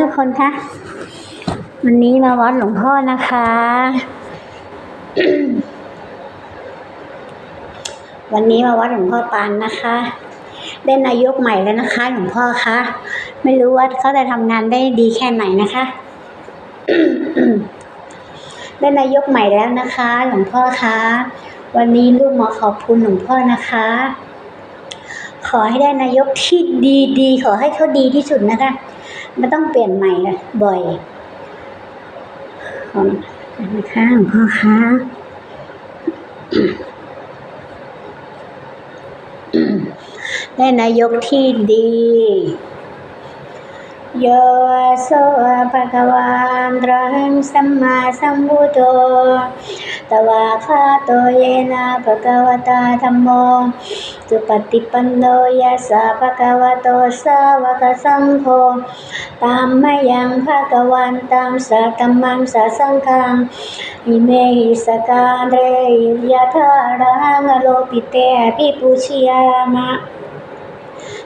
ทุกคนคะวันนี้มาวัดหลวงพ่อนะคะ วันนี้มาวัดหลวงพ่อปานนะคะได้นายกใหม่แล้วนะคะหลวงพ่อคะไม่รู้ว่าเขาจะทำงานได้ดีแค่ไหนนะคะได้นายกใหม่แล้วนะคะ หลวงพ่อคะวันนี้ลูกมาขอบคุณหลวงพ่อนะคะ ขอให้ได้นายกที่ดีดีๆขอให้เขาดีที่สุดนะคะ ไม่ต้องเปลี่ยนใหม่ละบ่อยขอบคุณนะคะหลวงพ่อคะได้นายกที่ดี โยโสภะคะวันตรังสัมมาสัมพุทโธตวาคาโตเยนะภะคะวตาธัมโมสุปฏิปันโนยัสสะภะคะวโตสาวกสังโฆตามมายังภะคะวันตังสัตตมังสัสังฆังอิเมหิสการเรยะธารังอโลปิเตอภิปุชยามะ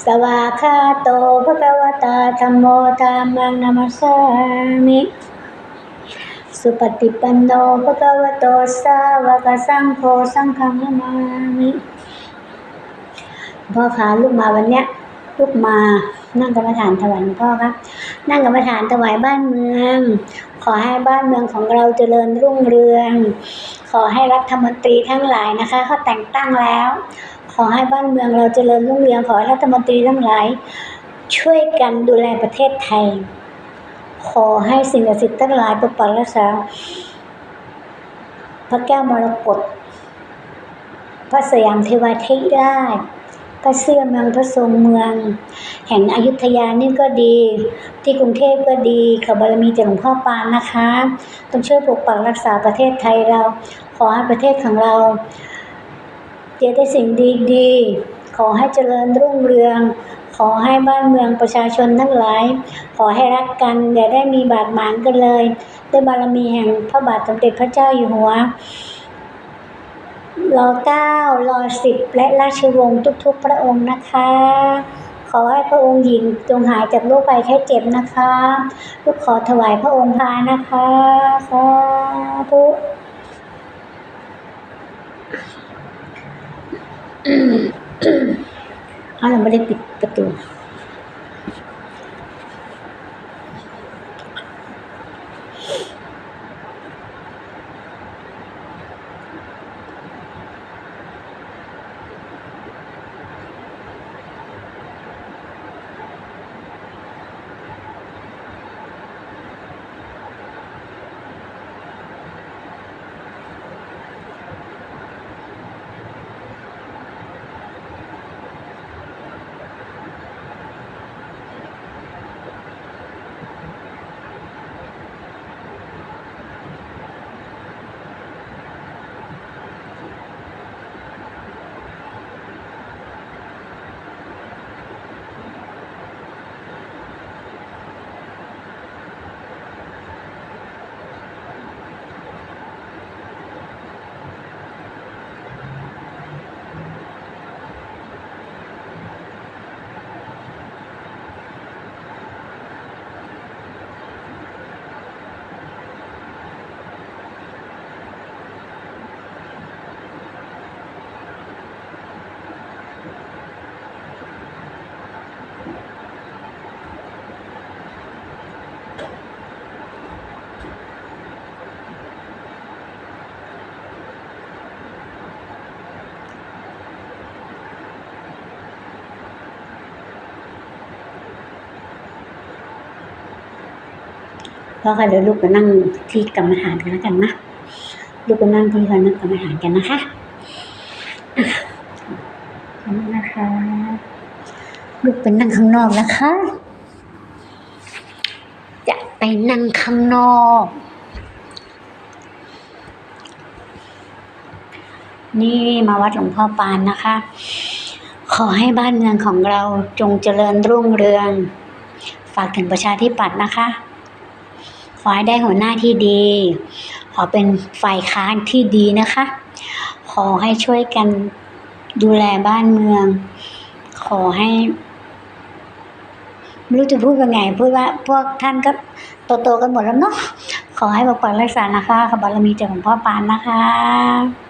สสาการิทุกขตาปนาการพุเตปฏิคันหาโธภะคะวาพุตังภะคะวันตังอภิวาโตภะคะวตาธัมโมธัมมังนามัสสามิสุปฏิปันโนภะคะวะโตสาวกสังโฆสังฆนามามิพ่อคะลูกมาวันเนี้ยลูกมานั่งกรรมฐานถวายพ่อครับ นั่งกรรมฐานถวายบ้านเมือง ขอให้บ้านเมืองของเราเจริญรุ่งเรือง ขอให้รัฐมนตรีทั้งหลายนะคะเขาแต่งตั้งแล้ว ขอให้บ้านเมืองเราเจริญรุ่งเรืองขอให้รัฐมนตรีทั้งหลาย ช่วยกันดูแลประเทศไทย ขอให้สิ่งศักดิ์สิทธิ์ทั้งหลายปกปักรักษาพระแก้วมรกตพระสยามเทวาธิราช พระเสื้อเมืองพระทรงเมือง แห่งอยุธยานี่ก็ดี ที่กรุงเทพก็ดีขอบารมีจากหลวงพ่อปานนะคะต้องช่วยปกปักรักษาประเทศไทยเรา ขอให้ประเทศของเราเจอแต่สิ่งดีๆ ขอให้เจริญรุ่งเรือง ขอให้บ้านเมืองประชาชนทั้งหลาย ขอให้รักกันอย่าได้มีบาดหมางกันเลย ด้วยบารมีแห่งพระบาทสมเด็จพระเจ้าอยู่หัว รอเก้ารอสิบและราชวงศ์ทุกๆพระองค์นะคะ ขอให้พระองค์หญิงจงหายจากโรคภัยแค่เจ็บนะคะลูกขอถวายพระองค์พานะคะสาธุเอาเราไม่ได้ปิดประตู พ่อค่ะเดี๋ยวลูกไปนั่งที่กรรมฐานกันแล้วกันนะลูกไปนั่งที่นั่งกรรมฐานกันนะคะอะขอบคุณนะคะ ลูกไปนั่งข้างนอกนะคะไปนั่งข้างนอกนี่มาวัดหลวงพ่อปานนะคะ ขอให้บ้านเมืองของเราจงเจริญรุ่งเรือง ฝากถึงประชาธิปัตย์นะคะ ขอให้ได้หัวหน้าที่ดี ขอเป็นฝ่ายค้านที่ดีนะคะ ขอให้ช่วยกันดูแลบ้านเมือง ขอให้ไม่รู้จะพูดยังไงพูดว่าพวกท่านก็โตๆกันหมดแล้วเนาะขอให้ปกปักรักษานะคะขอบารมีจากหลวงพ่อปานนะคะ